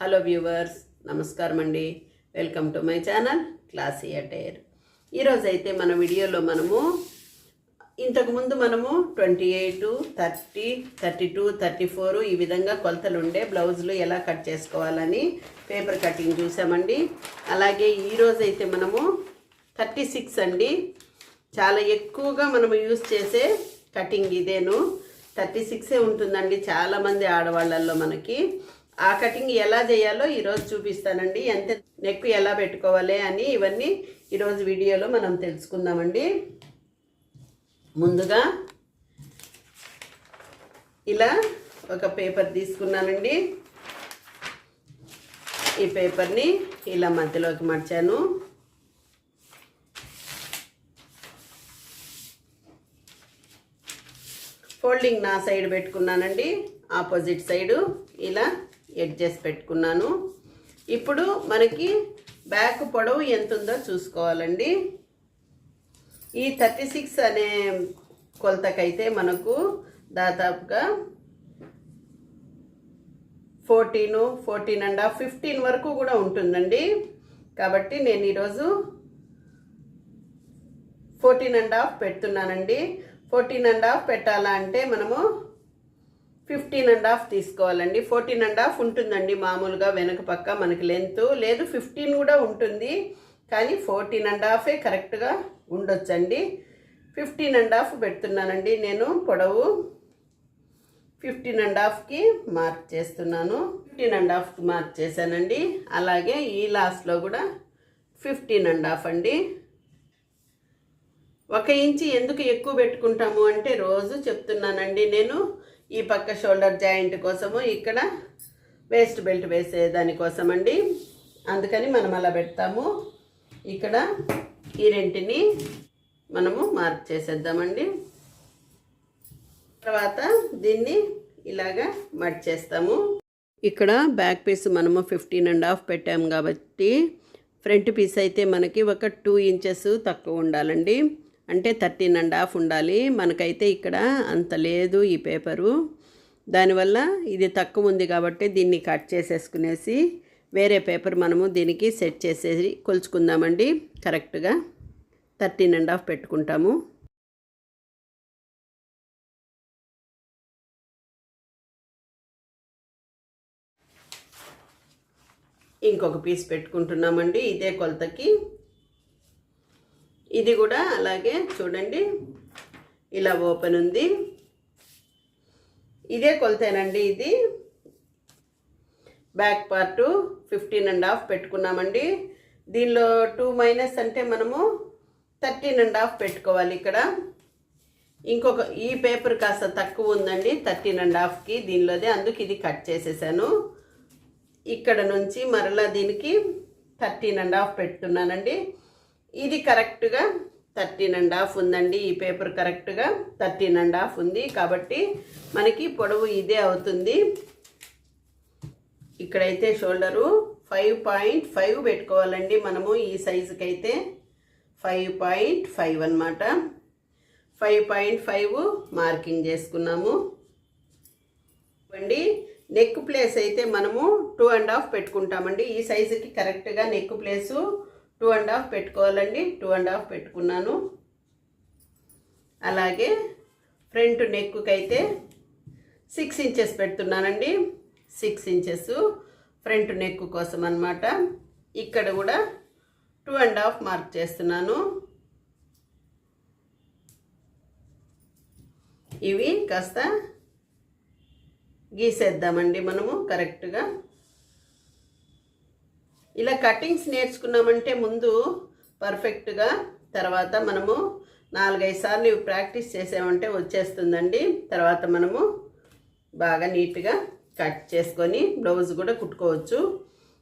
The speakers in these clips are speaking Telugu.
హలో వ్యూవర్స్ నమస్కారం అండి welcome to my channel classy attire. ఈరోజైతే మన వీడియోలో మనము ఇంతకుముందు మనము twenty eight thirty thirty two thirty four ఈ విధంగా కొలతలు ఉండే బ్లౌజులు ఎలా కట్ చేసుకోవాలని పేపర్ కటింగ్ చూసామండి. అలాగే ఈరోజైతే మనము థర్టీ సిక్స్ అండి. చాలా ఎక్కువగా మనము యూస్ చేసే కటింగ్ ఇదేను. థర్టీ సిక్సే ఉంటుందండి చాలామంది ఆడవాళ్ళల్లో మనకి. ఆ కటింగ్ ఎలా చేయాలో ఈరోజు చూపిస్తానండి. ఎంత నెక్ ఎలా పెట్టుకోవాలి అని ఇవన్నీ ఈరోజు వీడియోలో మనం తెలుసుకుందామండి. ముందుగా ఇలా ఒక పేపర్ తీసుకున్నానండి. ఈ పేపర్ని ఇలా మధ్యలోకి మార్చాను ఫోల్డింగ్ నా సైడ్ పెట్టుకున్నానండి. ఆపోజిట్ సైడు ఇలా ఎడ్జెస్ పెట్టుకున్నాను. ఇప్పుడు మనకి బ్యాక్ పొడవు ఎంత ఉందో చూసుకోవాలండి. ఈ థర్టీ సిక్స్ అనే కొలతకైతే మనకు దాదాపుగా fourteen fourteen and half fifteen వరకు కూడా ఉంటుందండి. కాబట్టి నేను ఈరోజు ఫోర్టీన్ అండ్ హాఫ్ పెడుతున్నానండి. ఫోర్టీన్ అండ్ హాఫ్ పెట్టాలా అంటే మనము ఫిఫ్టీన్ అండ్ హాఫ్ తీసుకోవాలండి. ఫోర్టీన్ అండ్ హాఫ్ ఉంటుందండి మామూలుగా వెనక పక్క మనకి లెంత్. లేదు ఫిఫ్టీన్ కూడా ఉంటుంది. కానీ ఫోర్టీన్ అండ్ హాఫే కరెక్ట్గా ఉండొచ్చండి. ఫిఫ్టీన్ అండ్ హాఫ్ పెడుతున్నానండి నేను పొడవు. ఫిఫ్టీన్ అండ్ హాఫ్కి మార్క్ చేస్తున్నాను. ఫిఫ్టీన్ అండ్ హాఫ్కి మార్క్ చేశానండి. అలాగే ఈ లాస్ట్లో కూడా ఫిఫ్టీన్ అండ్ హాఫ్ అండి. ఒక ఇంచి ఎందుకు ఎక్కువ పెట్టుకుంటాము అంటే రోజు చెప్తున్నానండి నేను. ఈ పక్క షోల్డర్ జాయింట్ కోసము ఇక్కడ వేస్ట్ బెల్ట్ వేసే దానికోసం అండి అందుకని మనం అలా పెడతాము. ఇక్కడ ఈ రెంటిని మనము మార్క్ చేసేద్దామండి. తర్వాత దీన్ని ఇలాగా మట్ చేస్తాము. ఇక్కడ బ్యాక్ పీస్ మనము ఫిఫ్టీన్ అండ్ హాఫ్ పెట్టాము కాబట్టి ఫ్రంట్ పీస్ అయితే మనకి ఒక టూ ఇంచెస్ తక్కువ ఉండాలండి. అంటే థర్టీన్ అండ్ హాఫ్ ఉండాలి. మనకైతే ఇక్కడ అంత లేదు ఈ పేపరు. దానివల్ల ఇది తక్కువ ఉంది కాబట్టి దీన్ని కట్ చేసేసుకునేసి వేరే పేపర్ మనము దీనికి సెట్ చేసేసి కొలుచుకుందామండి. కరెక్ట్గా థర్టీన్ అండ్ హాఫ్ పెట్టుకుంటాము. ఇంకొక పీస్ పెట్టుకుంటున్నామండి. ఇదే కొలతకి. ఇది కూడా అలాగే చూడండి. ఇలా ఓపెన్ ఉంది. ఇదే కొలతేనండి ఇది. Back part fifteen and half పెట్టుకున్నామండి. దీనిలో టూ మైనస్ అంటే మనము థర్టీన్ అండ్ హాఫ్ పెట్టుకోవాలి ఇక్కడ. ఇంకొక ఈ పేపర్ కాస్త తక్కువ ఉందండి థర్టీన్ అండ్ హాఫ్కి దీనిలోదే. అందుకు ఇది కట్ చేసేసాను. ఇక్కడ నుంచి మరలా దీనికి థర్టీన్ అండ్ హాఫ్ పెడుతున్నానండి ఇది కరెక్ట్గా థర్టీన్ అండ్ హాఫ్ ఉందండి. ఈ పేపర్ కరెక్ట్గా థర్టీన్ అండ్ హాఫ్ ఉంది. కాబట్టి మనకి పొడవు ఇదే అవుతుంది. ఇక్కడైతే షోల్డరు ఫైవ్ పాయింట్ ఫైవ్ పెట్టుకోవాలండి మనము ఈ సైజుకి అయితే ఫైవ్ పాయింట్ ఫైవ్ అనమాట ఫైవ్ పాయింట్ ఫైవ్ మార్కింగ్ చేసుకున్నాము. అండి నెక్ ప్లేస్ అయితే మనము టూ అండ్ హాఫ్ పెట్టుకుంటామండి. ఈ సైజుకి కరెక్ట్గా neck place two and half పెట్టుకోవాలండి. టూ అండ్ హాఫ్ పెట్టుకున్నాను. అలాగే ఫ్రంట్ నెక్కు అయితే సిక్స్ ఇంచెస్ పెడుతున్నానండి. సిక్స్ ఇంచెస్ ఫ్రంట్ నెక్ కోసం అనమాట ఇక్కడ కూడా టూ అండ్ హాఫ్ మార్క్ చేస్తున్నాను. ఇవి కాస్త గీసేద్దామండి మనము కరెక్ట్గా. ఇలా కటింగ్స్ నేర్చుకున్నామంటే ముందు పర్ఫెక్ట్గా తర్వాత మనము నాలుగైదు సార్లు ప్రాక్టీస్ చేసామంటే వచ్చేస్తుందండి. తర్వాత మనము బాగా నీట్గా కట్ చేసుకొని బ్లౌజ్ కూడా కుట్టుకోవచ్చు.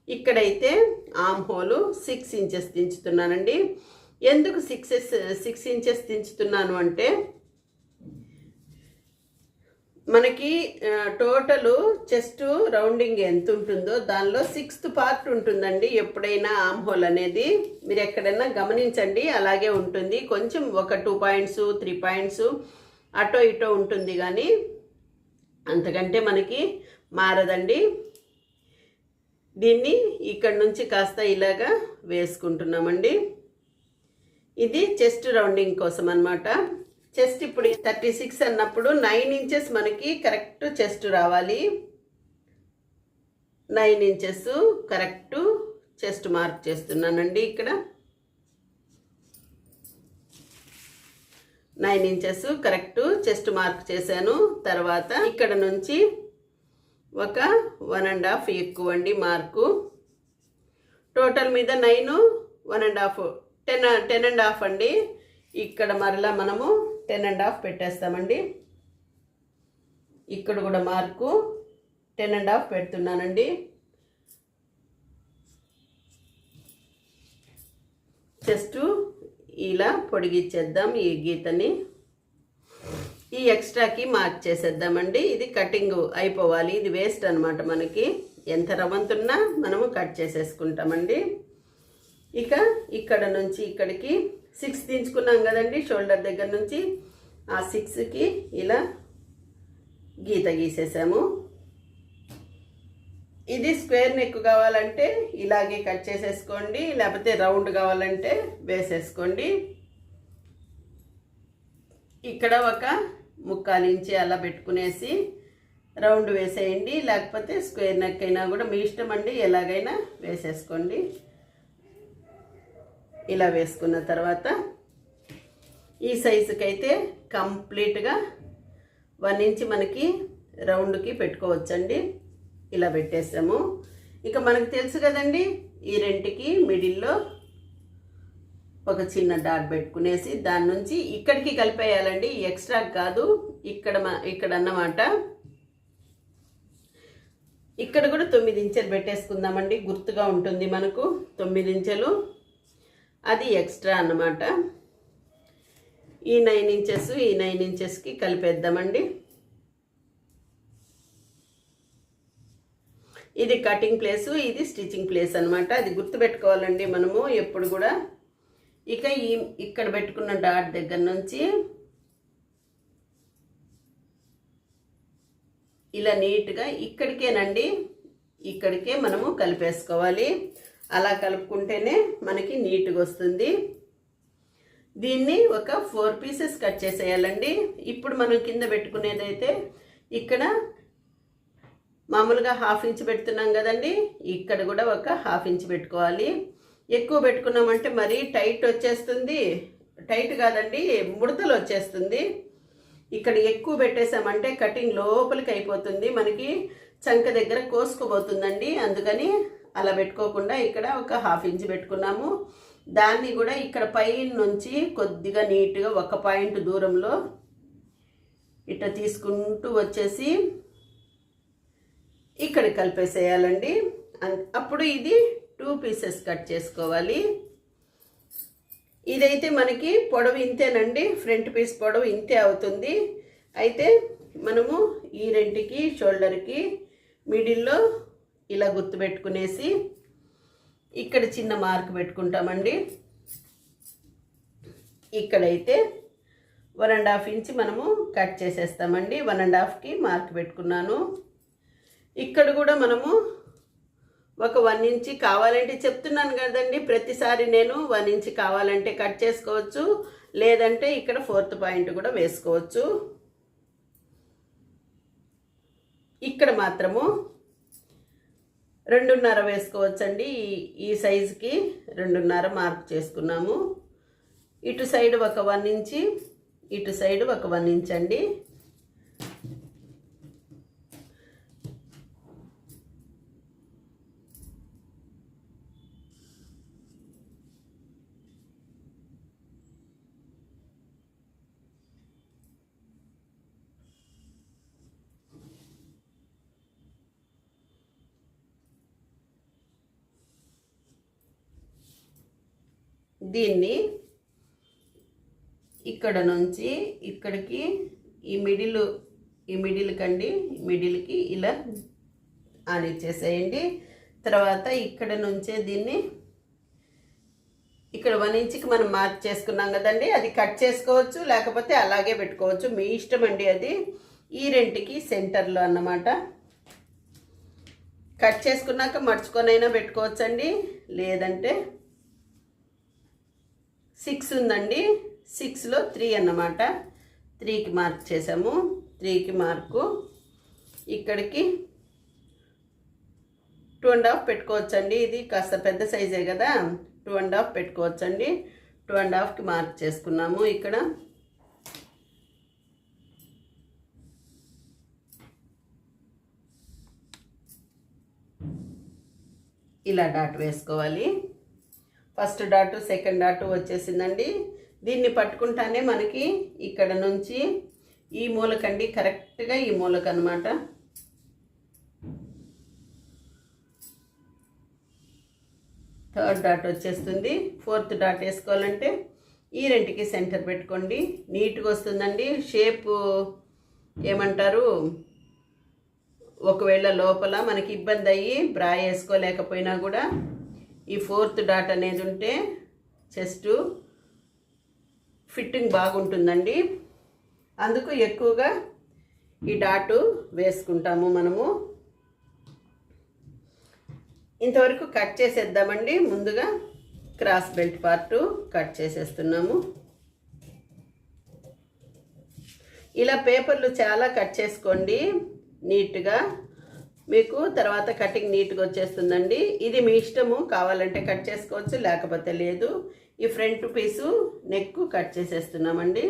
ఇక్కడైతే ఆమ్ హోలు సిక్స్ ఇంచెస్ దించుతున్నానండి. ఎందుకు సిక్స్ సిక్స్ ఇంచెస్ దించుతున్నాను అంటే మనకి టోటల్ చెస్ట్ రౌండింగ్ ఎంత ఉంటుందో దానిలో సిక్స్త్ పార్ట్ ఉంటుందండి. ఎప్పుడైనా ఆమ్ హోల్ అనేది మీరు ఎక్కడైనా గమనించండి. అలాగే ఉంటుంది. కొంచెం ఒక టూ పాయింట్స్ త్రీ పాయింట్స్ అటో ఇటో ఉంటుంది కానీ అంతకంటే మనకి మారదండి. దీన్ని ఇక్కడ నుంచి కాస్త ఇలాగా వేసుకుంటున్నామండి. ఇది చెస్ట్ రౌండింగ్ కోసం అన్నమాట. చెస్ట్ ఇప్పుడు థర్టీ సిక్స్ అన్నప్పుడు నైన్ ఇంచెస్ మనకి కరెక్ట్ చెస్ట్ రావాలి. Nine inches correct chest mark చేస్తున్నానండి ఇక్కడ. Nine inches correct chest mark చేశాను. తర్వాత ఇక్కడ నుంచి ఒక వన్ అండ్ హాఫ్ ఎక్కువ అండి మార్కు. టోటల్ మీద nine one and half ten ten and half అండి. ఇక్కడ మరలా మనము టెన్ అండ్ హాఫ్ పెట్టేస్తామండి. ఇక్కడ కూడా మార్కు టెన్ అండ్ హాఫ్ పెడుతున్నానండి. జస్ట్ ఇలా పొడిగిచ్చేద్దాం ఈ గీతని. ఈ ఎక్స్ట్రాకి మార్క్ చేసేద్దామండి. ఇది కటింగ్ అయిపోవాలి. ఇది వేస్ట్ అనమాట మనకి. ఎంత రవంతున్నా మనము కట్ చేసేసుకుంటామండి. ఇక ఇక్కడ నుంచి ఇక్కడికి సిక్స్ దించుకున్నాం కదండి షోల్డర్ దగ్గర నుంచి. ఆ సిక్స్కి ఇలా గీత గీసేసాము. ఇది స్క్వేర్ నెక్ కావాలంటే ఇలాగే కట్ చేసేసుకోండి లేకపోతే రౌండ్ కావాలంటే వేసేసుకోండి. ఇక్కడ ఒక ముక్కాలు ఇంచి అలా పెట్టుకునేసి రౌండ్ వేసేయండి లేకపోతే స్క్వేర్ నెక్ అయినా కూడా మీ ఇష్టం అండి ఎలాగైనా వేసేసుకోండి. ఇలా వేసుకున్న తర్వాత ఈ సైజుకి అయితే కంప్లీట్గా వన్ ఇంచ్ మనకి రౌండ్కి పెట్టుకోవచ్చండి. ఇలా పెట్టేసాము. ఇక మనకు తెలుసు కదండి ఈ రెంటికి మిడిల్లో ఒక చిన్న డాట్ పెట్టుకునేసి దాని నుంచి ఇక్కడికి కలిపేయాలండి. ఎక్స్ట్రా కాదు ఇక్కడ ఇక్కడ అన్నమాట. ఇక్కడ కూడా తొమ్మిది ఇంచెలు పెట్టేసుకుందామండి. గుర్తుగా ఉంటుంది మనకు తొమ్మిది ఇంచెలు. అది ఎక్స్ట్రా అన్నమాట. ఈ నైన్ ఇంచెస్ ఈ నైన్ ఇంచెస్కి కలిపేద్దామండి. ఇది కటింగ్ ప్లేసు ఇది స్టిచ్చింగ్ ప్లేస్ అనమాట అది గుర్తుపెట్టుకోవాలండి మనము ఎప్పుడు కూడా. ఇక ఈ ఇక్కడ పెట్టుకున్న డాట్ దగ్గర నుంచి ఇలా నీట్గా ఇక్కడికేనండి. ఇక్కడికే మనము కలిపేసుకోవాలి. అలా కలుపుకుంటేనే మనకి నీట్గా వస్తుంది. దీన్ని ఒక ఫోర్ పీసెస్ కట్ చేసేయాలండి. ఇప్పుడు మనం కింద పెట్టుకునేదైతే ఇక్కడ మామూలుగా హాఫ్ ఇంచ్ పెడుతున్నాం కదండి. ఇక్కడ కూడా ఒక హాఫ్ ఇంచ్ పెట్టుకోవాలి. ఎక్కువ పెట్టుకున్నామంటే మరీ టైట్ వచ్చేస్తుంది. టైట్ కాదండి ముడతలు వచ్చేస్తుంది. ఇక్కడ ఎక్కువ పెట్టేసామంటే కటింగ్ లోపలికి అయిపోతుంది. మనకి చంక దగ్గర కోసుకోబోతుందండి. అందుకని అలా పెట్టుకోకుండా ఇక్కడ ఒక హాఫ్ ఇంచ్ పెట్టుకున్నాము. దాన్ని కూడా ఇక్కడ పైన నుంచి కొద్దిగా నీట్గా ఒక పాయింట్ దూరంలో ఇట్లా తీసుకుంటూ వచ్చేసి ఇక్కడ కలిపేసేయాలండి. అప్పుడు ఇది టూ పీసెస్ కట్ చేసుకోవాలి. ఇదైతే మనకి పొడవు ఇంతేనండి. ఫ్రంట్ పీస్ పొడవు ఇంతే అవుతుంది. అయితే మనము ఈ రెంటికి షోల్డర్కి మిడిల్లో ఇలా గుర్తుపెట్టుకునేసి ఇక్కడ చిన్న మార్క్ పెట్టుకుంటామండి. ఇక్కడైతే వన్ అండ్ హాఫ్ ఇంచ్ మనము కట్ చేసేస్తామండి. వన్ అండ్ హాఫ్కి మార్క్ పెట్టుకున్నాను. ఇక్కడ కూడా మనము ఒక వన్ ఇంచి కావాలంటే చెప్తున్నాను కదండి. ప్రతిసారి నేను వన్ ఇంచ్ కావాలంటే కట్ చేసుకోవచ్చు. లేదంటే ఇక్కడ ఫోర్త్ పాయింట్ కూడా వేసుకోవచ్చు. ఇక్కడ మాత్రము రెండున్నర వేసుకోవచ్చండి. ఈ ఈ సైజుకి రెండున్నర మార్క్ చేసుకున్నాము. ఇటు సైడ్ ఒక వన్ ఇంచి ఇటు సైడ్ ఒక వన్ ఇంచ్ అండి. దీన్ని ఇక్కడ నుంచి ఇక్కడికి ఈ మిడిల్ ఈ మిడిల్ కండి మిడిల్కి ఇలా ఆనిచ్చేసేయండి తర్వాత ఇక్కడ నుంచే దీన్ని ఇక్కడ వన్ ఇంచ్కి మనం మార్క్ చేసుకున్నాం కదండి అది కట్ చేసుకోవచ్చు లేకపోతే అలాగే పెట్టుకోవచ్చు. మీ ఇష్టం అండి అది. ఈ రెంటికి సెంటర్లో అన్నమాట. కట్ చేసుకున్నాక మర్చుకొనైనా పెట్టుకోవచ్చండి. లేదంటే సిక్స్ ఉందండి. సిక్స్లో త్రీ అన్నమాట. త్రీకి మార్క్ చేసాము త్రీకి మార్కు ఇక్కడికి టూ అండ్ హాఫ్ పెట్టుకోవచ్చండి. ఇది కాస్త పెద్ద సైజే కదా. టూ అండ్ హాఫ్ పెట్టుకోవచ్చండి. టూ అండ్ హాఫ్కి మార్క్ చేసుకున్నాము ఇక్కడ. ఇలా డాట్ వేసుకోవాలి. ఫస్ట్ డాటు సెకండ్ డాటు వచ్చేసిందండి. దీన్ని పట్టుకుంటానే మనకి ఇక్కడ నుంచి ఈ మూలకండి కరెక్ట్గా ఈ మూలక అనమాట థర్డ్ డాట్ వచ్చేస్తుంది. ఫోర్త్ డాట్ వేసుకోవాలంటే ఈ రెంటికి సెంటర్ పెట్టుకోండి. నీట్గా వస్తుందండి. షేప్ ఏమంటారు? ఒకవేళ లోపల మనకి ఇబ్బంది అయ్యి బ్రా వేసుకోలేకపోయినా కూడా ఈ ఫోర్త్ డాట్ అనేది ఉంటే చెస్ట్ ఫిట్టింగ్ బాగుంటుందండి. అందుకు ఎక్కువగా ఈ డాటు వేసుకుంటాము మనము. ఇంతవరకు కట్ చేసేద్దామండి. ముందుగా క్రాస్ బెల్ట్ పార్టు కట్ చేసేస్తున్నాము. ఇలా పేపర్లు చాలా కట్ చేసుకోండి. నీట్గా మీకు తర్వాత కటింగ్ నీట్గా వచ్చేస్తుందండి. ఇది మీ ఇష్టము కావాలంటే కట్ చేసుకోవచ్చు లేకపోతే లేదు. ఈ ఫ్రంట్ పీసు నెక్ కట్ చేసేస్తున్నామండి.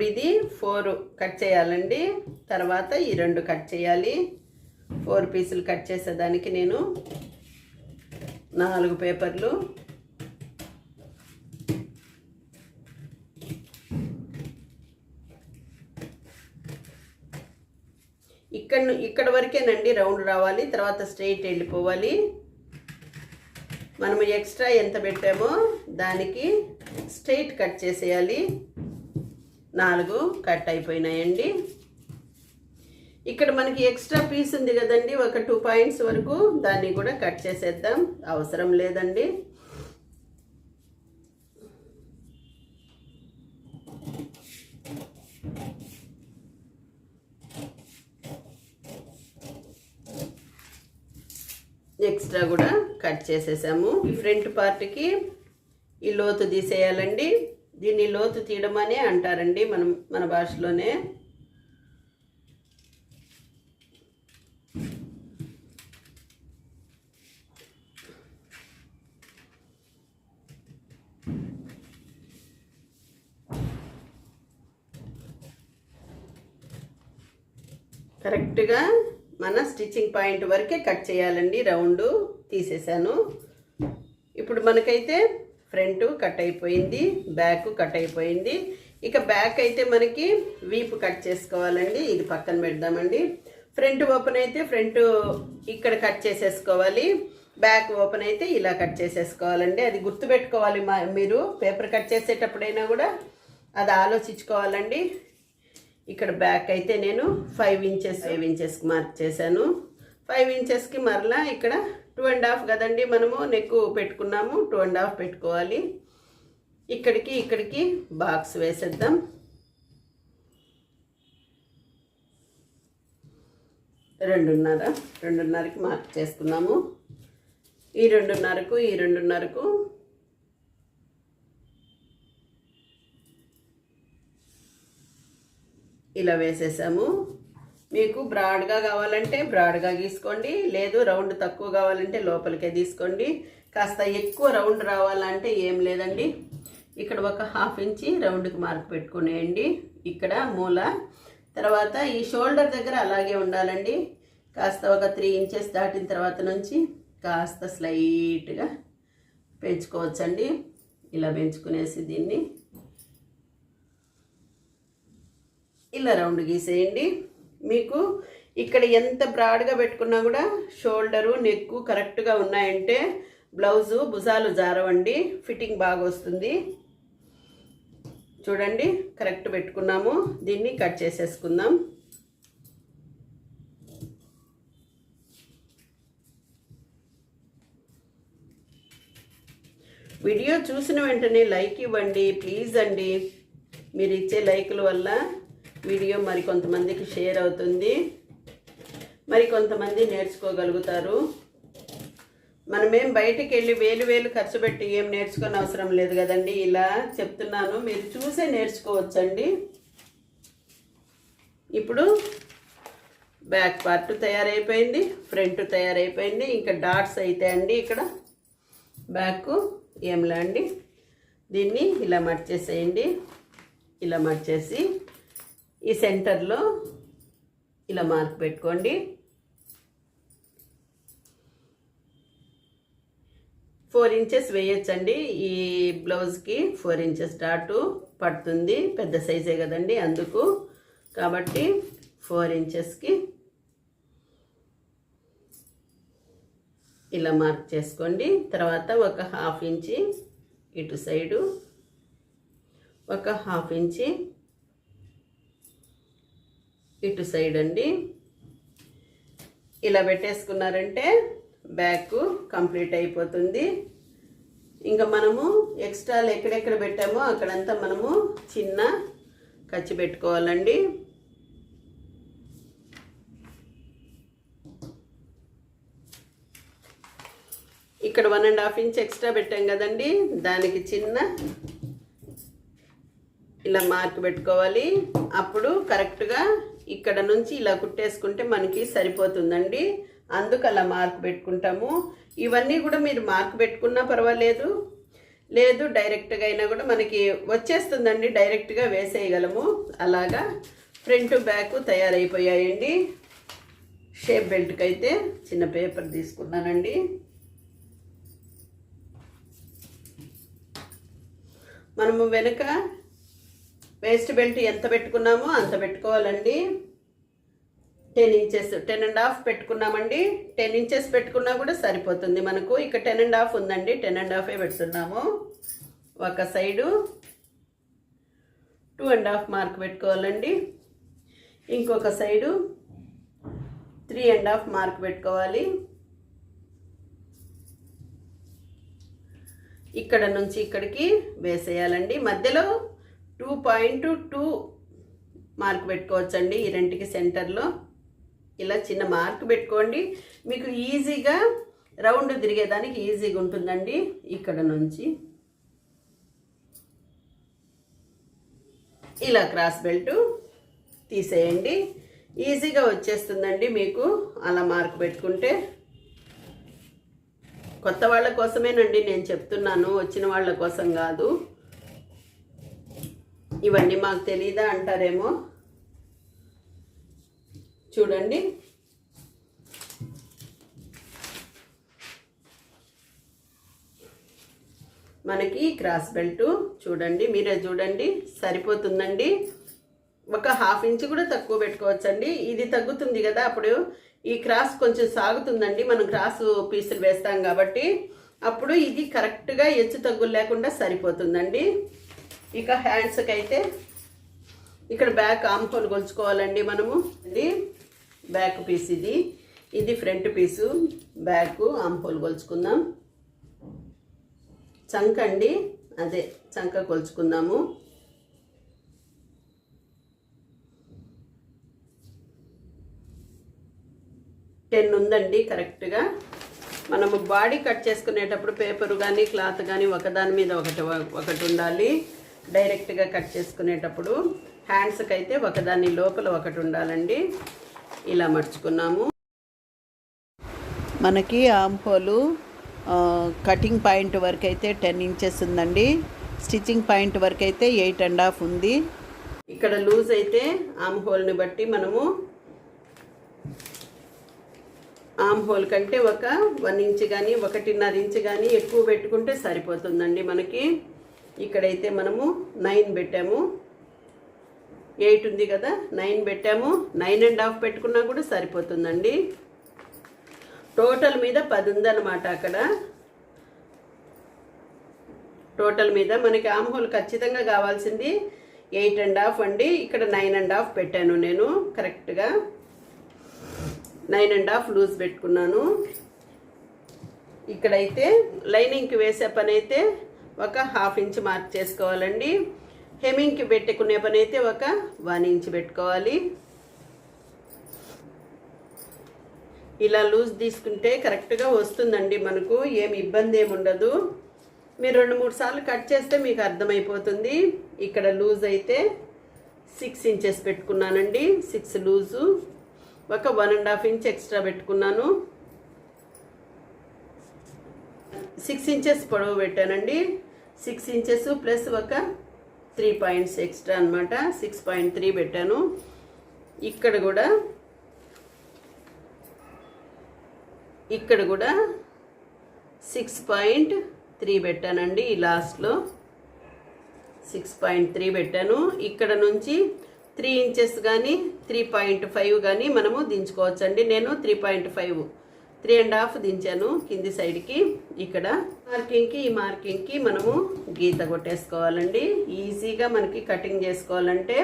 ఇప్పుడు ఇది ఫోర్ కట్ చేయాలండి. తర్వాత ఈ రెండు కట్ చేయాలి. ఫోర్ పీసులు కట్ చేసేదానికి నేను నాలుగు పేపర్లు. ఇక్కడ ఇక్కడ వరకేనండి రౌండ్ రావాలి. తర్వాత స్ట్రైట్ వెళ్ళిపోవాలి. మనము ఎక్స్ట్రా ఎంత పెట్టామో దానికి స్ట్రైట్ కట్ చేసేయాలి. నాలుగు కట్ అయిపోయినాయండి. ఇక్కడ మనకి ఎక్స్ట్రా పీస్ ఉంది కదండి ఒక టూ పాయింట్స్ వరకు దాన్ని కూడా కట్ చేసేద్దాం అవసరం లేదండి. ఎక్స్ట్రా కూడా కట్ చేసేసాము. ఈ ఫ్రంట్ పార్ట్కి ఈ లోతు తీసేయాలండి. దీన్ని లోతు తీయడం అనే అంటారండి మనం మన భాషలోనే. కరెక్ట్గా మన స్టిచ్చింగ్ పాయింట్ వరకే కట్ చేయాలండి రౌండ్ తీసేసాను. ఇప్పుడు మనకైతే ఫ్రంట్ కట్ అయిపోయింది బ్యాక్ కట్ అయిపోయింది. ఇక బ్యాక్ అయితే మనకి వీపు కట్ చేసుకోవాలండి ఇది పక్కన పెడదామండి. ఫ్రంట్ ఓపెన్ అయితే ఫ్రంట్ ఇక్కడ కట్ చేసేసుకోవాలి బ్యాక్ ఓపెన్ అయితే ఇలా కట్ చేసేసుకోవాలండి. అది గుర్తుపెట్టుకోవాలి మా మీరు పేపర్ కట్ చేసేటప్పుడైనా కూడా అది ఆలోచించుకోవాలండి. ఇక్కడ బ్యాక్ అయితే నేను ఫైవ్ ఇంచెస్ ఫైవ్ ఇంచెస్కి మార్క్ చేశాను ఫైవ్ ఇంచెస్కి మరలా ఇక్కడ టూ అండ్ హాఫ్ కదండి మనము నెక్ పెట్టుకున్నాము. టూ అండ్ హాఫ్ పెట్టుకోవాలి. ఇక్కడికి ఇక్కడికి బాక్స్ వేసేద్దాం. రెండున్నర రెండున్నరకి మార్క్ చేసుకున్నాము ఈ రెండున్నరకు ఈ రెండున్నరకు. ఇలా వేసేసాము. మీకు బ్రాడ్గా కావాలంటే బ్రాడ్గా గీసుకోండి లేదు రౌండ్ తక్కువ కావాలంటే లోపలికే తీసుకోండి. కాస్త ఎక్కువ రౌండ్ రావాలంటే ఏం లేదండి. ఇక్కడ ఒక హాఫ్ ఇంచి రౌండ్కి మార్క్ పెట్టుకునేయండి. ఇక్కడ మూల. తర్వాత ఈ షోల్డర్ దగ్గర అలాగే ఉండాలండి. కాస్త ఒక త్రీ ఇంచెస్ దాటిన తర్వాత నుంచి కాస్త స్లైట్గా పెంచుకోవచ్చండి. ఇలా పెంచుకునేసి దీన్ని ఇలా రౌండ్ గీసేయండి. మీకు ఇక్కడ ఎంత బ్రాడ్గా పెట్టుకున్నా కూడా షోల్డరు నెక్ కరెక్ట్గా ఉన్నాయంటే బ్లౌజు భుజాలు జారవండి. ఫిట్టింగ్ బాగా వస్తుంది చూడండి కరెక్ట్ పెట్టుకున్నాము. దీన్ని కట్ చేసేసుకుందాం. వీడియో చూసిన వెంటనే లైక్ ఇవ్వండి. ప్లీజ్ అండి. మీరు ఇచ్చే లైకుల వల్ల వీడియో మరి కొంతమందికి షేర్ అవుతుంది. మరి కొంతమంది నేర్చుకోగలుగుతారు. మనమేం బయటికి వెళ్ళి వేలు వేలు ఖర్చు పెట్టి ఏం నేర్చుకొని అవసరం లేదు కదండి. ఇలా చెప్తున్నాను. మీరు చూసే నేర్చుకోవచ్చండి. ఇప్పుడు బ్యాక్ పార్ట్ తయారైపోయింది. ఫ్రంట్ తయారైపోయింది. ఇంకా డాట్స్ అయితే అండి ఇక్కడ. బ్యాక్ ఏంలా అండి? దీన్ని ఇలా మర్చేసేయండి. ఇలా మర్చేసి ఈ సెంటర్లో ఇలా మార్క్ పెట్టుకోండి. ఫోర్ ఇంచెస్ వేయొచ్చండి. ఈ బ్లౌజ్కి ఫోర్ ఇంచెస్ డాటు పడుతుంది. పెద్ద సైజే కదండి అందుకు. కాబట్టి ఫోర్ ఇంచెస్కి ఇలా మార్క్ చేసుకోండి. తర్వాత ఒక హాఫ్ ఇంచి ఇటు సైడు ఒక హాఫ్ ఇంచి ఇటు సైడ్ అండి. ఇలా పెట్టేసుకున్నారంటే బ్యాక్ కంప్లీట్ అయిపోతుంది. ఇంకా మనము ఎక్స్ట్రాలు ఎక్కడెక్కడ పెట్టామో అక్కడంతా మనము చిన్న ఖర్చు పెట్టుకోవాలండి. ఇక్కడ one and half inch extra పెట్టాం కదండి. దానికి చిన్న ఇలా మార్క్ పెట్టుకోవాలి. అప్పుడు కరెక్ట్గా ఇక్కడ నుంచి ఇలా కుట్టేసుకుంటే మనకి సరిపోతుందండి. అందుకు అలా మార్క్ పెట్టుకుంటాము. ఇవన్నీ కూడా మీరు మార్క్ పెట్టుకున్నా పర్వాలేదు. లేదు డైరెక్ట్గా అయినా కూడా మనకి వచ్చేస్తుందండి. డైరెక్ట్గా వేసేయగలము. అలాగా ఫ్రంట్ బ్యాక్ తయారైపోయాయండి. షేప్ బెల్ట్కి అయితే చిన్న పేపర్ తీసుకున్నానండి. మనము వెనుక వేస్ట్ బెల్ట్ ఎంత పెట్టుకున్నామో అంత పెట్టుకోవాలండి. Ten inches ten and half పెట్టుకున్నామండి. టెన్ ఇంచెస్ పెట్టుకున్నా కూడా సరిపోతుంది మనకు. ఇక టెన్ అండ్ హాఫ్ ఉందండి. టెన్ అండ్ హాఫే పెడుతున్నాము. ఒక side two and half mark పెట్టుకోవాలండి. ఇంకొక side three and half mark పెట్టుకోవాలి. ఇక్కడ నుంచి ఇక్కడికి వేసేయాలండి. మధ్యలో టూ పాయింట్ టూ మార్క్ పెట్టుకోవచ్చండి ఈ రెంటికి సెంటర్లో. ఇలా చిన్న మార్క్ పెట్టుకోండి. మీకు ఈజీగా రౌండ్ తిరిగేదానికి ఈజీగా ఉంటుందండి ఇక్కడ నుంచి. ఇలా క్రాస్ బెల్ట్ తీసేయండి. ఈజీగా వచ్చేస్తుందండి మీకు అలా మార్క్ పెట్టుకుంటే. కొత్త వాళ్ళ కోసమేనండి నేను చెప్తున్నాను వచ్చిన వాళ్ళ కోసం కాదు. ఇవన్నీ మాకు తెలియదా అంటారేమో? చూడండి. మనకి క్రాస్ బెల్ట్ చూడండి మీరే చూడండి సరిపోతుందండి. ఒక హాఫ్ ఇంచ్ కూడా తక్కువ పెట్టుకోవచ్చండి. ఇది తగ్గుతుంది కదా అప్పుడు. ఈ క్రాస్ కొంచెం సాగుతుందండి. మనం క్రాస్ పీసులు వేస్తాం కాబట్టి. అప్పుడు ఇది కరెక్ట్గా ఎచ్చు తగ్గులు లేకుండా సరిపోతుందండి. ఇక హ్యాండ్స్కి అయితే ఇక్కడ బ్యాక్ ఆమ్ హోల్ కొలుచుకోవాలండి మనము. ఇది బ్యాక్ పీస్ ఇది. ఇది front piece back arm hole కొలుచుకుందాం. చంక అండి అదే చంక కొలుచుకుందాము. టెన్ ఉందండి కరెక్ట్గా మనము బాడీ కట్ చేసుకునేటప్పుడు పేపర్ కానీ క్లాత్ కానీ ఒకదాని మీద ఒకటి ఒకటి ఉండాలి. డైరెక్ట్గా కట్ చేసుకునేటప్పుడు హ్యాండ్స్కి అయితే ఒకదాని లోపల ఒకటి ఉండాలండి. ఇలా మర్చుకున్నాము. మనకి ఆమ్హోలు కటింగ్ పాయింట్ వరకు అయితే టెన్ ఇంచెస్ ఉందండి. స్టిచ్చింగ్ పాయింట్ వరకు అయితే ఎయిట్ అండ్ హాఫ్ ఉంది. ఇక్కడ లూజ్ అయితే ఆమ్ హోల్ని బట్టి మనము ఆమ్ హోల్ కంటే ఒక వన్ ఇంచ్ కానీ ఒకటిన్నర ఇంచ్ కానీ ఎక్కువ పెట్టుకుంటే సరిపోతుందండి మనకి. ఇక్కడైతే మనము నైన్ పెట్టాము. ఎయిట్ ఉంది కదా నైన్ పెట్టాము. నైన్ అండ్ హాఫ్ పెట్టుకున్నా కూడా సరిపోతుందండి. టోటల్ మీద పది ఉందన్నమాట అక్కడ. టోటల్ మీద మనకి ఆమ్హోల్ ఖచ్చితంగా కావాల్సింది ఎయిట్ అండ్ హాఫ్ అండి. ఇక్కడ నైన్ అండ్ హాఫ్ పెట్టాను నేను కరెక్ట్గా నైన్ అండ్ హాఫ్ లూజ్ పెట్టుకున్నాను. ఇక్కడైతే లైనింగ్కి వేసే పని అయితే ఒక హాఫ్ ఇంచ్ మార్క్ చేసుకోవాలండి. హెమింగ్కి పెట్టుకునే పని అయితే ఒక వన్ ఇంచ్ పెట్టుకోవాలి. ఇలా లూజ్ తీసుకుంటే కరెక్ట్గా వస్తుందండి మనకు ఏమి ఇబ్బంది ఏమి ఉండదు. మీరు రెండు మూడు సార్లు కట్ చేస్తే మీకు అర్థమైపోతుంది. ఇక్కడ లూజ్ అయితే సిక్స్ ఇంచెస్ పెట్టుకున్నానండి సిక్స్ లూజు. ఒక one and half inch extra పెట్టుకున్నాను. సిక్స్ ఇంచెస్ పొడవు పెట్టానండి. సిక్స్ ఇంచెస్ ప్లస్ ఒక త్రీ పాయింట్స్ ఎక్స్ట్రా అనమాట సిక్స్ పాయింట్ త్రీ పెట్టాను. ఇక్కడ కూడా ఇక్కడ కూడా సిక్స్ పాయింట్ త్రీ పెట్టానండి ఈ లాస్ట్లో. సిక్స్ పాయింట్ త్రీ పెట్టాను. ఇక్కడ నుంచి త్రీ ఇంచెస్ కానీ త్రీ పాయింట్ ఫైవ్ కానీ మనము దించుకోవచ్చండి. నేను three point five three and half దించాను కింది సైడ్కి. ఇక్కడ మార్కింగ్కి ఈ మార్కింగ్కి మనము గీత కొట్టేసుకోవాలండి. ఈజీగా మనకి కటింగ్ చేసుకోవాలంటే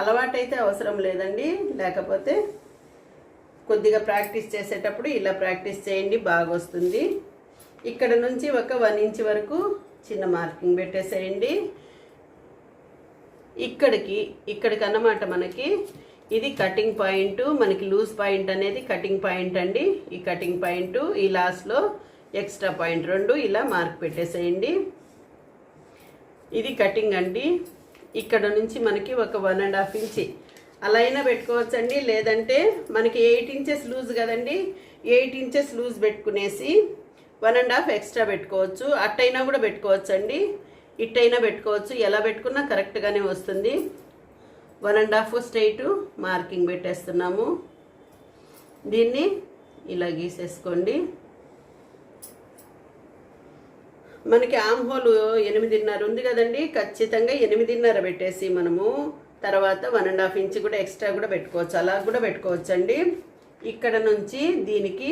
అలవాటైతే అవసరం లేదండి. లేకపోతే కొద్దిగా ప్రాక్టీస్ చేసేటప్పుడు ఇలా ప్రాక్టీస్ చేయండి బాగా వస్తుంది ఇక్కడ నుంచి ఒక వన్ ఇంచ్ వరకు చిన్న మార్కింగ్ పెట్టేసేయండి. ఇక్కడికి ఇక్కడికి అన్నమాట మనకి ఇది కటింగ్ పాయింట్ మనకి లూజ్ పాయింట్ అనేది కటింగ్ పాయింట్ అండి. ఈ కటింగ్ పాయింట్ ఈ లాస్ట్లో ఎక్స్ట్రా పాయింట్ రెండు ఇలా మార్క్ పెట్టేసేయండి. ఇది కటింగ్ అండి. ఇక్కడ నుంచి మనకి ఒక వన్ అండ్ హాఫ్ ఇంచి అలా అయినా పెట్టుకోవచ్చండి. లేదంటే మనకి ఎయిట్ ఇంచెస్ లూజ్ కదండి. ఎయిట్ ఇంచెస్ లూజ్ పెట్టుకునేసి వన్ అండ్ హాఫ్ ఎక్స్ట్రా పెట్టుకోవచ్చు. అట్టయినా కూడా పెట్టుకోవచ్చండి. ఇట్టైనా ఇట్టయినా పెట్టుకోవచ్చు. ఎలా పెట్టుకున్నా కరెక్ట్గానే వస్తుంది. One and half straight marking పెట్టేస్తున్నాము. దీన్ని ఇలా గీసేసుకోండి. మనకి ఆమ్ హోల్ ఎనిమిదిన్నర ఉంది కదండి. ఖచ్చితంగా ఎనిమిదిన్నర పెట్టేసి మనము తర్వాత వన్ అండ్ హాఫ్ ఇంచ్ కూడా ఎక్స్ట్రా కూడా పెట్టుకోవచ్చు. అలా కూడా పెట్టుకోవచ్చు అండి ఇక్కడ నుంచి దీనికి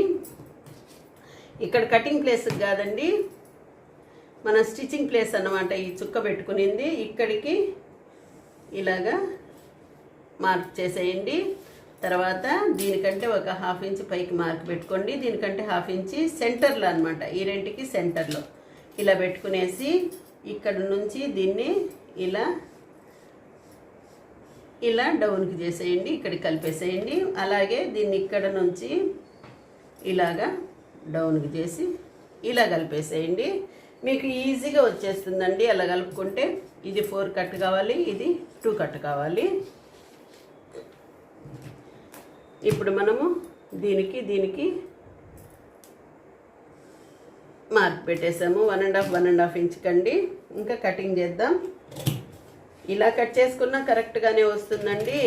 ఇక్కడ కటింగ్ ప్లేస్ కాదండి. మన స్టిచ్చింగ్ ప్లేస్ అన్నమాట ఈ చుక్క పెట్టుకునింది. ఇక్కడికి ఇలాగా మార్క్ చేసేయండి. తర్వాత దీనికంటే ఒక హాఫ్ ఇంచ్ పైకి మార్క్ పెట్టుకోండి. దీనికంటే హాఫ్ ఇంచి సెంటర్లో అనమాట ఈ రెంటికి సెంటర్లో. ఇలా పెట్టుకునేసి ఇక్కడ నుంచి దీన్ని ఇలా ఇలా డౌన్కి చేసేయండి. ఇక్కడికి కలిపేసేయండి. అలాగే దీన్ని ఇక్కడ నుంచి ఇలాగా డౌన్కి చేసి ఇలా కలిపేసేయండి. మీకు ఈజీగా వచ్చేస్తుందండి అలా కలుపుకుంటే. ఇది ఫోర్ కట్ కావాలి ఇది టూ కట్ కావాలి. ఇప్పుడు మనము దీనికి దీనికి mark పెట్టేసాము. One and half one and half inch కండి. ఇంకా కటింగ్ చేద్దాం. ఇలా కట్ చేసుకున్నా కరెక్ట్గానే వస్తుందండి.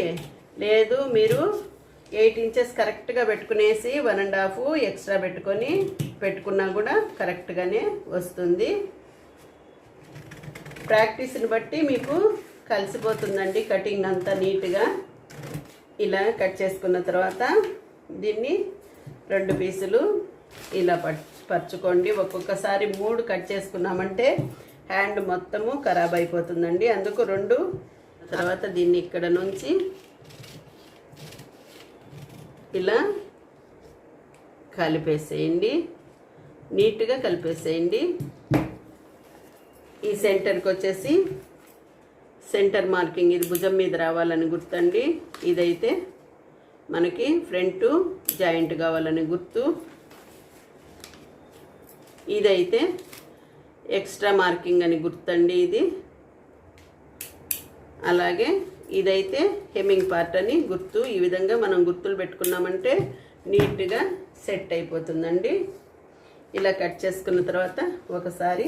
లేదు మీరు ఎయిట్ ఇంచెస్ కరెక్ట్గా పెట్టుకునేసి వన్ అండ్ హాఫ్ ఎక్స్ట్రా పెట్టుకొని పెట్టుకున్నా కూడా కరెక్ట్గానే వస్తుంది. ప్రాక్టీస్ని బట్టి మీకు కలిసిపోతుందండి కటింగ్ అంతా నీట్గా. ఇలా కట్ చేసుకున్న తర్వాత దీన్ని రెండు పీసులు ఇలా పరుచుకోండి. ఒక్కొక్కసారి మూడు కట్ చేసుకున్నామంటే హ్యాండ్ మొత్తము ఖరాబ్ అయిపోతుందండి. అందుకు రెండు తర్వాత దీన్ని ఇక్కడ నుంచి ఇలా కలిపేసేయండి. నీట్గా కలిపేసేయండి. ఈ సెంటర్కి వచ్చేసి సెంటర్ మార్కింగ్ ఇది భుజం మీద రావాలని గుర్తండి. ఇదైతే మనకి ఫ్రంట్ జాయింట్ కావాలని గుర్తు. ఇదైతే ఎక్స్ట్రా మార్కింగ్ అని గుర్తండి ఇది. అలాగే ఇదైతే హెమ్మింగ్ పార్ట్ అని గుర్తు. ఈ విధంగా మనం గుర్తులు పెట్టుకున్నామంటే నీట్గా సెట్ అయిపోతుందండి. ఇలా కట్ చేసుకున్న తర్వాత ఒకసారి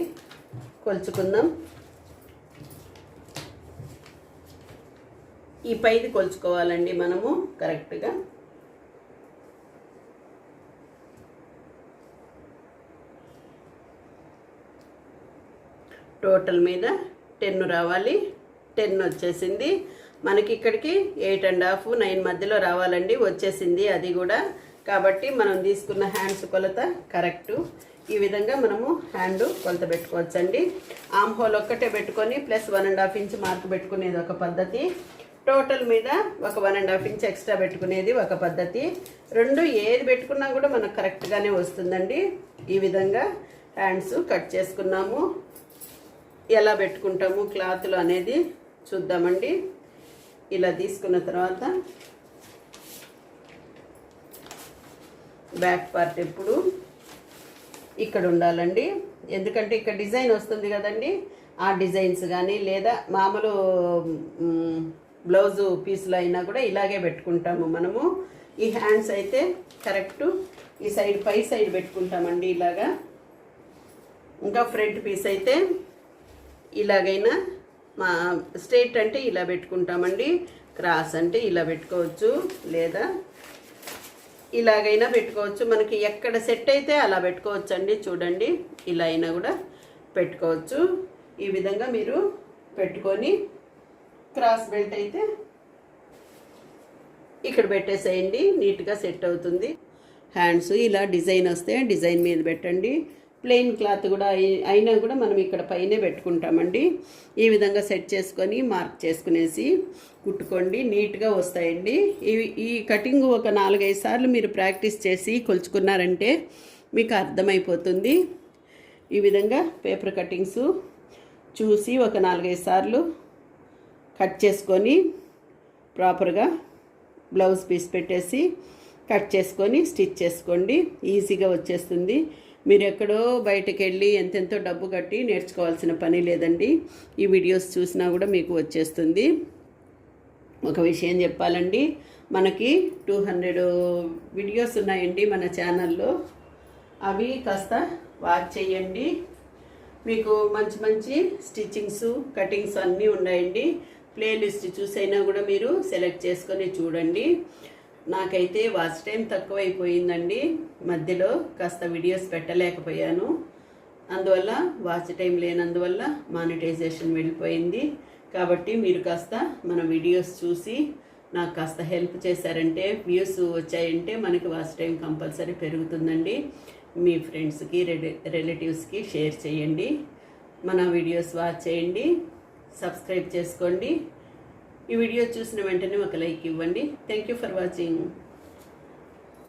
కొలుచుకుందాం. ఈ పైది కొలుచుకోవాలండి మనము కరెక్ట్గా. టోటల్ మీద టెన్ రావాలి. టెన్ వచ్చేసింది. మనకి ఇక్కడికి ఎయిట్ అండ్ హాఫ్ నైన్ మధ్యలో రావాలండి. వచ్చేసింది అది కూడా. కాబట్టి మనం తీసుకున్న హ్యాండ్స్ కొలత కరెక్టు. ఈ విధంగా మనము హ్యాండ్ కొలత పెట్టుకోవచ్చండి. ఆమ్ హోల్ ఒక్కటే పెట్టుకొని plus one and half inch mark పెట్టుకునేది ఒక పద్ధతి. టోటల్ మీద ఒక one and half inch extra పెట్టుకునేది ఒక పద్ధతి. రెండు ఏది పెట్టుకున్నా కూడా మనకు కరెక్ట్గానే వస్తుందండి. ఈ విధంగా హ్యాండ్స్ కట్ చేసుకున్నాము. ఎలా పెట్టుకుంటాము క్లాత్లు అనేది చూద్దామండి. ఇలా తీసుకున్న తర్వాత బ్యాక్ పార్ట్ ఎప్పుడు ఇక్కడ ఉండాలండి. ఎందుకంటే ఇక్కడ డిజైన్ వస్తుంది కదండి. ఆ డిజైన్స్ కానీ లేదా మామూలు బ్లౌజు పీసులు అయినా కూడా ఇలాగే పెట్టుకుంటాము మనము. ఈ హ్యాండ్స్ అయితే కరెక్ట్ ఈ సైడ్ పై సైడ్ పెట్టుకుంటామండి ఇలాగా. ఇంకా ఫ్రంట్ పీస్ అయితే ఇలాగైనా మా స్ట్రేట్ అంటే ఇలా పెట్టుకుంటామండి. క్రాస్ అంటే ఇలా పెట్టుకోవచ్చు లేదా ఇలాగైనా పెట్టుకోవచ్చు. మనకి ఎక్కడ సెట్ అయితే అలా పెట్టుకోవచ్చు అండి చూడండి ఇలా అయినా కూడా పెట్టుకోవచ్చు. ఈ విధంగా మీరు పెట్టుకొని క్రాస్ బెల్ట్ అయితే ఇక్కడ పెట్టేసేయండి నీట్గా సెట్ అవుతుంది. హ్యాండ్స్ ఇలా డిజైన్ వస్తే డిజైన్ మీద పెట్టండి. ప్లెయిన్ క్లాత్ కూడా అయినా కూడా మనం ఇక్కడ పైనే పెట్టుకుంటామండి. ఈ విధంగా సెట్ చేసుకొని మార్క్ చేసుకునేసి కుట్టుకోండి. నీట్గా వస్తాయండి. ఈ ఈ కటింగ్ ఒక నాలుగైదు సార్లు మీరు ప్రాక్టీస్ చేసి కొలుచుకున్నారంటే మీకు అర్థమైపోతుంది. ఈ విధంగా పేపర్ కటింగ్స్ చూసి ఒక నాలుగైదు సార్లు కట్ చేసుకొని ప్రాపర్గా బ్లౌజ్ పీస్ పెట్టేసి కట్ చేసుకొని స్టిచ్ చేసుకోండి. ఈజీగా వచ్చేస్తుంది. మీరు ఎక్కడో బయటకు వెళ్ళి ఎంతెంతో డబ్బు కట్టి నేర్చుకోవాల్సిన పని లేదండి. ఈ వీడియోస్ చూసినా కూడా మీకు వచ్చేస్తుంది. ఒక విషయం చెప్పాలండి. మనకి టూ హండ్రెడ్ వీడియోస్ ఉన్నాయండి మన ఛానల్లో. అవి కాస్త వాచ్ చేయండి. మీకు మంచి మంచి స్టిచ్చింగ్స్ కటింగ్స్ అన్నీ ఉన్నాయండి. ప్లేలిస్ట్ చూసైనా కూడా మీరు సెలెక్ట్ చేసుకొని చూడండి. నాకైతే వాచ్ టైం తక్కువైపోయిందండి. మధ్యలో కాస్త వీడియోస్ పెట్టలేకపోయాను. అందువల్ల వాచ్ టైం లేనందువల్ల మానిటైజేషన్ వెళ్ళిపోయింది. కాబట్టి మీరు కాస్త మన వీడియోస్ చూసి నాకు కాస్త హెల్ప్ చేశారంటే వ్యూస్ వచ్చాయంటే మనకి వాచ్ టైం కంపల్సరీ పెరుగుతుందండి. మీ ఫ్రెండ్స్కి రిలేటివ్స్కి షేర్ చేయండి. మన వీడియోస్ వాచ్ చేయండి. సబ్స్క్రైబ్ చేసుకోండి. ఈ వీడియో చూసిన వెంటనే ఒక లైక్ ఇవ్వండి. Thank you for watching